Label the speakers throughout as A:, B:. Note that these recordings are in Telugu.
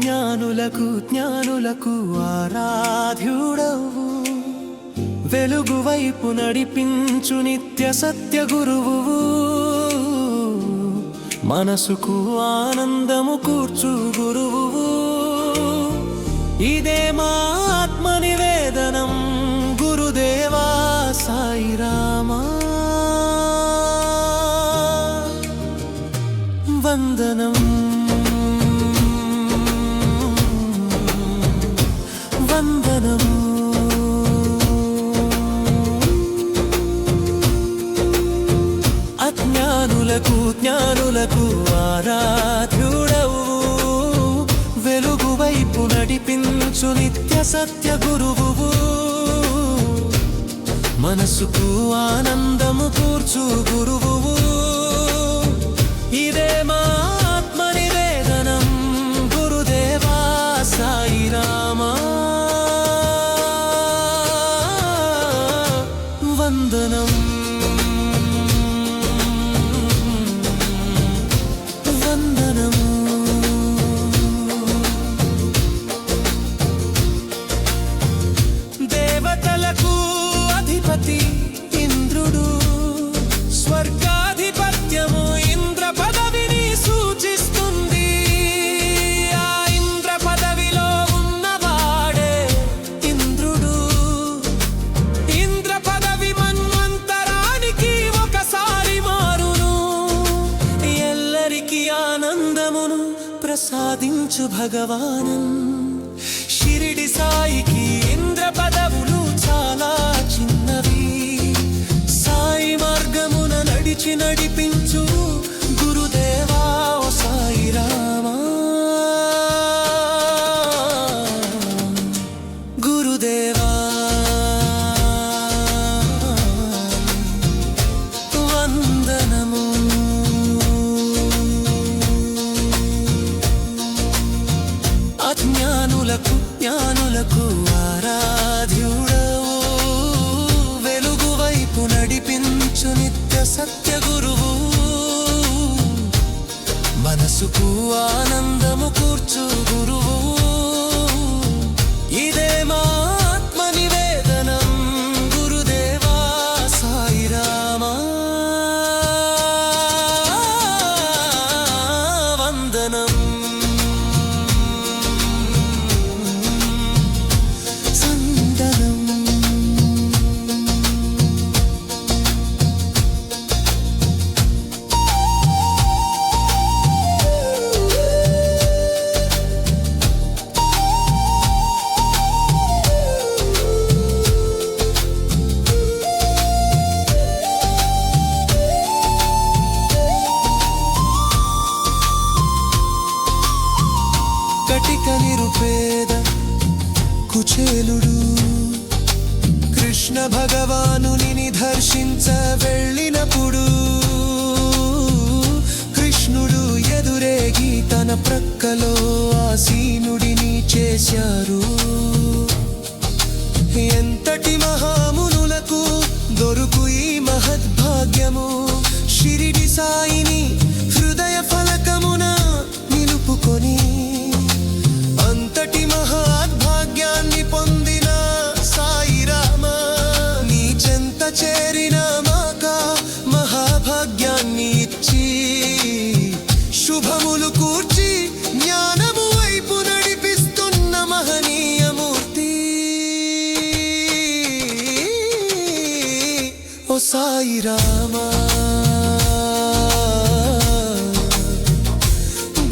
A: జ్ఞానులకు జ్ఞానులకు ఆరాధ్యుడవు. వెలుగు వైపు నడిపించు నిత్య సత్య గురువు. మనసుకు ఆనందము కూర్చు గురువు. ఇదే మా ఆత్మ నివేదనం గురుదేవా సాయిరామా. వందనం. వందనం అజ్ఞానులకు జ్ఞానులకు ఆరాధ్యుడవు. వెలుగు వైపు నడిపించు నిత్య సత్య గురువు మనసుకు ఆనందము వందనం ప్రసాదించు భగవానం షిరిడి సాయికి ఇంద్ర పదవులు చాలా చిన్నవి. సాయి మార్గమున నడిచి నడిపించు సత్య గురువు. మనసుకు ఆనందము కూర్చు గురువు. వేలుడు కృష్ణ భగవానుని దర్శించ వెళ్ళినప్పుడు కృష్ణుడు ఎదురేగి తన ప్రక్కలో ఆసీనుడిని చేశారు. ఎంతటి మహామునులకు దొరుకు ఈ మహద్భాగ్యము? షిరిడి సాయిని వచ్చి శుభములు కూర్చి జ్ఞానము వైపు నడిపిస్తున్న మహనీయమూర్తి ఓ సాయిరామా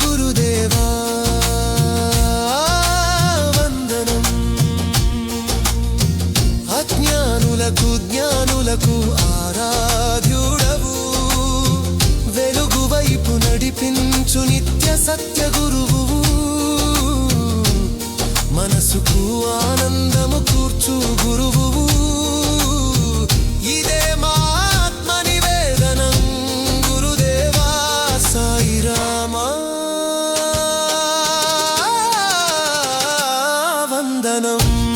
A: గురుదేవా వందనం. జ్ఞానులకు సత్య గురువు మనసుకు ఆనందము కూర్చు గురువు. ఇదే మా ఆత్మ నివేదనం. గురుదేవా సాయిరామా వందనం.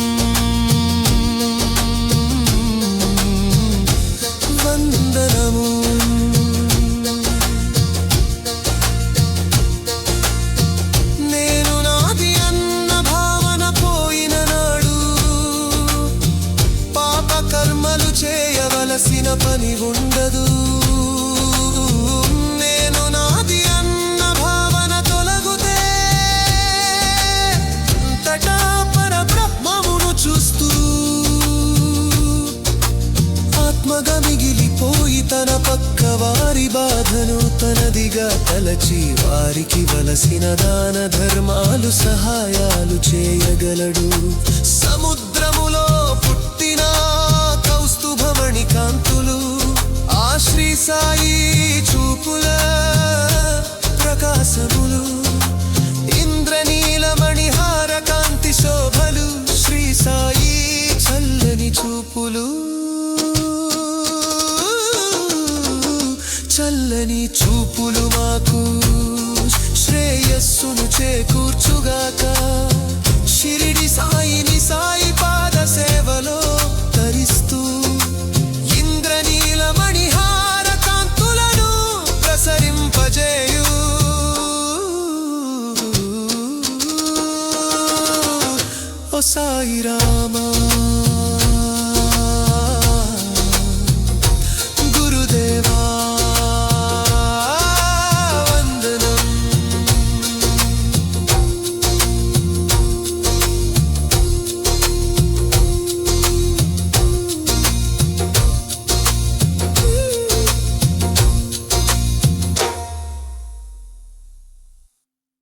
A: నదిగా తలచి వారికి వలసిన దాన ధర్మాలు సహాయాలు చేయగలడు. సముద్రములో పుట్టిన కౌస్తుభమణి కాంతులు ఆ శ్రీ సాయి చూపుల నీ చూపులు మాకు. శ్రేయస్సును చేకూర్చుగాక. షిరిడి సాయిని సాయి పాద సేవలో తరిస్తూ. ఇంద్రనీలమణి హార కాంతులను ప్రసరింపజేయు. ఓ సాయి రామ.